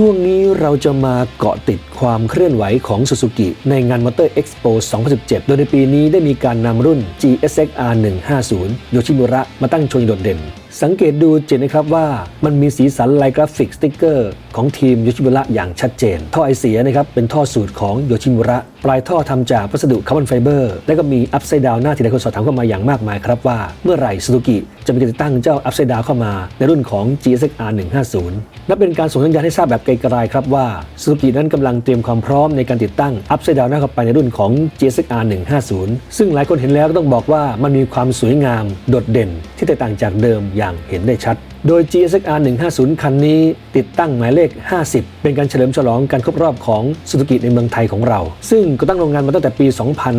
ช่วงนี้เราจะมาเกาะติดความเคลื่อนไหวของสุสุกิในงาน Motor Expo 2017 โดยในปีนี้ได้มีการนำรุ่น GSX-R 150 โยชิมุระมาตั้งโชว์โดดเด่น สังเกตดูเจนนะครับว่ามันมีสีสันลายกราฟิกสติ๊กเกอร์ ของทีมโยชิมุระอย่างชัดเจน ท่อไอเสียนะครับเป็นท่อสูตรของโยชิมุระปลายท่อทำจากวัสดุคาร์บอนไฟเบอร์ และก็มีอัพไซด์ดาวหน้าที่หลายคนสอบถามเข้ามาอย่างมากมายครับว่า เมื่อไหร่ Suzuki จะมีการติดตั้งเจ้าอัพไซด์ดาวเข้ามาในรุ่นของ GSX-R 150นับเป็นการส่งสัญญาณให้ทราบแบบไกลๆครับว่า Suzuki นั้นกำลังเตรียมความพร้อมในการติดตั้งอัพไซด์ดาวหน้าเข้าไปในรุ่นของ GSX-R 150ซึ่งหลายคนเห็นแล้วก็ต้องบอกว่ามันมีความสวยงาม โดดเด่นที่แตกต่างจากเดิมอย่างเห็นได้ชัดโดย GSX-R 150 คันนี้ติดตั้งหมายเลข 50 เป็นการเฉลิมฉลองการครบรอบของ Suzuki ในเมืองไทยของเรา ซึ่งก็ตั้งโรงงานมาตั้งแต่ปี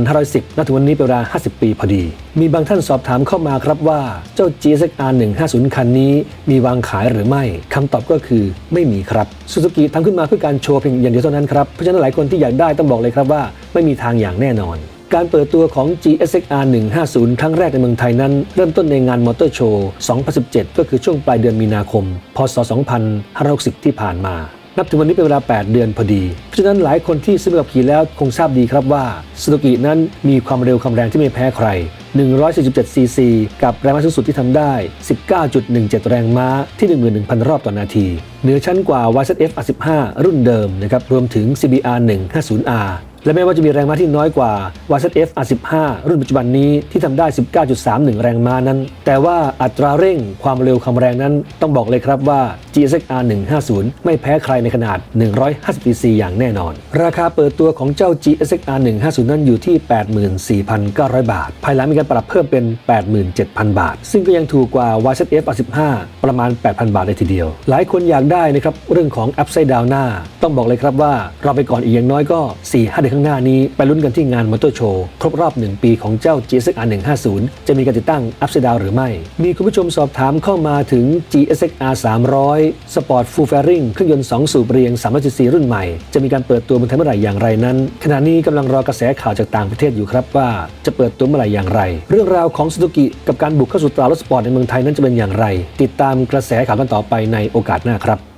2510ณถึงวันนี้เป็นเวลา 50 ปีพอดี มีบางท่านสอบถามเข้ามาครับว่าเจ้า GSX-R 150 คันนี้มีวางขายหรือไม่คำตอบก็คือไม่มีครับ Suzuki ทำขึ้นมาเพื่อการโชว์เพียงอย่างเดียวเท่านั้นครับ เพราะฉะนั้นหลายคนที่อยากได้ต้องบอกเลยครับว่า ไม่มีทางอย่างแน่นอน การเปิดตัวของ GSX-R 150 ครั้งแรกในเมืองไทยนั้น เริ่มต้นในงานมอเตอร์โชว์ 2017 ก็คือช่วงปลายเดือนมีนาคม พศ 2560 ที่ผ่านมา นับถึงวันนี้เป็นเวลา 8 เดือนพอดี เพราะฉะนั้นหลายคนที่ซื้อแบบขี่แล้วคงทราบดีครับว่า Suzuki นั้นมีความเร็วความแรงที่ไม่แพ้ใคร 147 ซีซี กับแรงม้าสูงสุดที่ทำได้ 19.17 แรงม้าที่ 11,000 รอบต่อนาที เหนือชั้นกว่า YZF R15 รุ่นเดิมนะครับ รวมถึง CBR 150R และแม้ว่าจะมีแรงม้าที่น้อยกว่า YZF R15 รุ่นปัจจุบันนี้ที่ทำได้ 19.31 แรงม้านั้น แต่ว่าอัตราเร่งความเร็วความแรงนั้น ต้องบอกเลยครับว่า GSX R 150ไม่แพ้ใครในขนาด 150 cc อย่างแน่นอน ราคาเปิดตัวของเจ้า GSX R 150นั้นอยู่ที่ 84,900 บาท ภายหลังมีการปรับเพิ่มเป็น 87,000 บาท ซึ่งก็ยังถูกกว่า YZF R15 ประมาณ 8,000 บาทเลยทีเดียว หลายคนอยากได้นะครับเรื่องของ Upside Down หน้า ต้องบอกเลยครับว่าเราไปก่อนอีกอย่างน้อยก็4-5เดือนข้างหน้านี้ไปลุ้นกันที่งานมอเตอร์โชว์ครบรอบ 1 ปีของเจ้า GSX R 150 จะมีการติดตั้ง Upside Down หรือไม่ มีคุณผู้ชมสอบถามเข้ามาถึง GSX R 300 Sport Full Fairing เครื่องยนต์ 2 สูบเรียง3 cc รุ่นใหม่ จะมีการเปิดตัวเมื่อไหร่อย่างไรนั้น ขณะนี้กำลังรอกระแสข่าวจากต่างประเทศอยู่ครับว่าจะเปิดตัวเมื่อไหร่อย่างไร เรื่องราวของ Suzuki กับการบุกเข้าสู่ตลาดรถสปอร์ตในเมืองไทยนั้นจะเป็นอย่างไร ติดตามกระแสข่าวกันต่อไปในโอกาสหน้าครับ